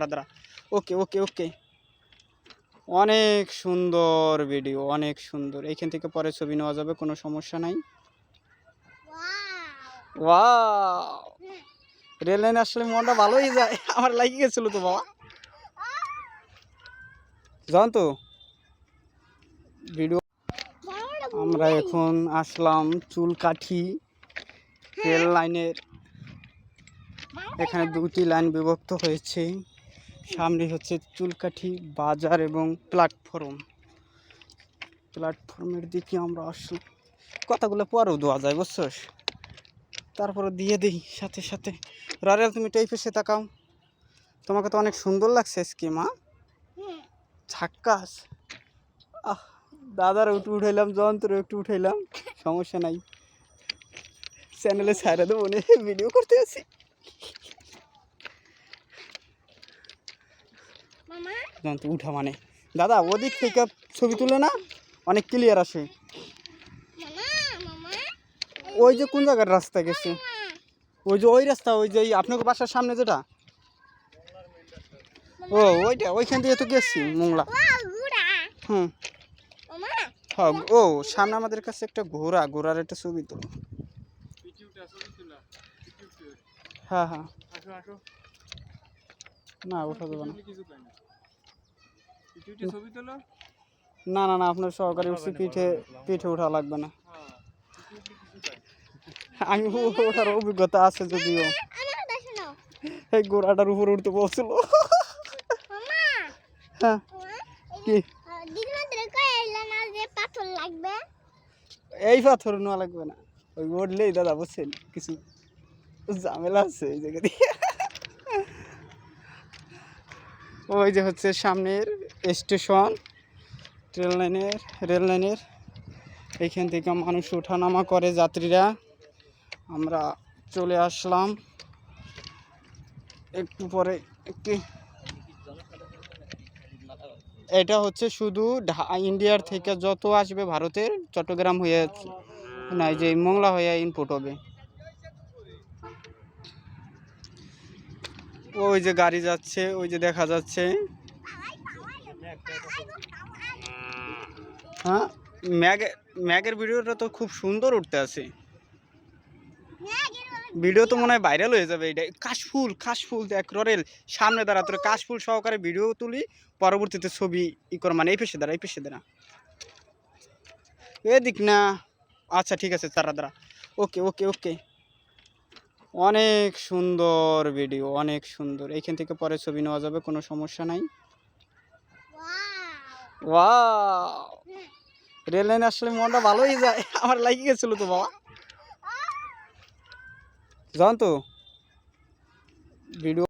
দাঁড়া দাঁড়া ওকে ওকে ওকে অনেক সুন্দর ভিডিও অনেক সুন্দর। এইখান থেকে পরে ছবি নেওয়া যাবে কোনো সমস্যা নাই। ওয়াও রেল লাইনে আসলে মনটা ভালোই যায়। আমার লাগি গেছিল তো বাবা। জান তো ভিডিও আমরা এখন আসলাম চুলকাঠি রেল লাইনের এখানে দুটি লাইন বিভক্ত হয়েছে। সামনে হচ্ছে চুলকাঠি বাজার এবং প্ল্যাটফর্ম প্ল্যাটফর্মের দিকে আমরা আসলাম কথাগুলো পরেও দেওয়া যায় বুঝছস তারপরে দিয়ে দিই, সাথে সাথে। রারেল, তুমি টাইপে সে তাকাও। তোমাকে তো অনেক সুন্দর লাগছে স্কিম হ্যাঁ ঝাক্কাস আহ, দাদার একটু উঠাইলাম, যন্ত্র একটু উঠাইলাম। সমস্যা নাই। চ্যানেলে ছাড়া দেবো ভিডিও করতে আছি। মামা যন্ত্র উঠা মানে। দাদা ওদিক থেকে ছবি তুলে না? অনেক ক্লিয়ার আসে। মামা মামা ওই যে কোন জায়গার রাস্তা গেছে? ওই যে ওই রাস্তা ওই যে আপনাকে বাসার সামনে যেটা? ও ওইটা ওইখান থেকে তো গেছি মোংলা। হুম। মামা হ্যাঁ ও সামনে আমাদের কাছে একটা ঘোড়া ঘোড়ার একটা ছবি তো। হ্যাঁ হ্যাঁ। না ওঠা যাবে না। না না না আপনার সহকারী উঠছি পিঠে পিঠে ওঠা লাগবে না। আমি ওঠার অভিজ্ঞতা আছে যদিও। এই ঘোড়াটার উপর উঠতে বলছিল। হ্যাঁ কি? এই পাথর নেওয়া লাগবে না। ওই উঠলেই দাদা বুঝছেন কিছু ঝামেলা আছে এই জায়গা দিয়ে। ওই যে হচ্ছে সামনের স্টেশন, ট্রেন লাইনের, রেল লাইনের। এইখান থেকে মানুষ ওঠানামা করে যাত্রীরা। আমরা চলে আসলাম। একটু পরে একটি এটা হচ্ছে শুধু ইন্ডিয়ার থেকে যত আসবে ভারতের, চট্টগ্রাম হয়ে না যে মংলা হয়ে ইনপুট হবে। ওই যে গাড়ি যাচ্ছে, ওই যে দেখা যাচ্ছে। হ্যাঁ ম্যাগে, ম্যাগের ভিডিওটা তো খুব সুন্দর উঠতে আছে। ভিডিও তো মনে হয় ভাইরাল হয়ে যাবে এটা। কাশফুল কাশফুল দেখ, ররেল, সামনে দাঁড়া, তোর কাশফুল সহকারে ভিডিও তুলি, পরবর্তীতে ছবি ই কর মানে এই পেশে দাঁড়া, এই পেশে দাঁড়া। এদিক না। আচ্ছা ঠিক আছে, তারা দাঁড়া। ওকে ওকে ওকে। অনেক সুন্দর ভিডিও অনেক সুন্দর। এইখান থেকে পরে ছবি নেওয়া যাবে কোনো সমস্যা নাই। রেল লাইনে আসলে মনটা ভালোই যায় আমার লাগিয়ে গেছিল তো বাবা। জান তো ভিডিও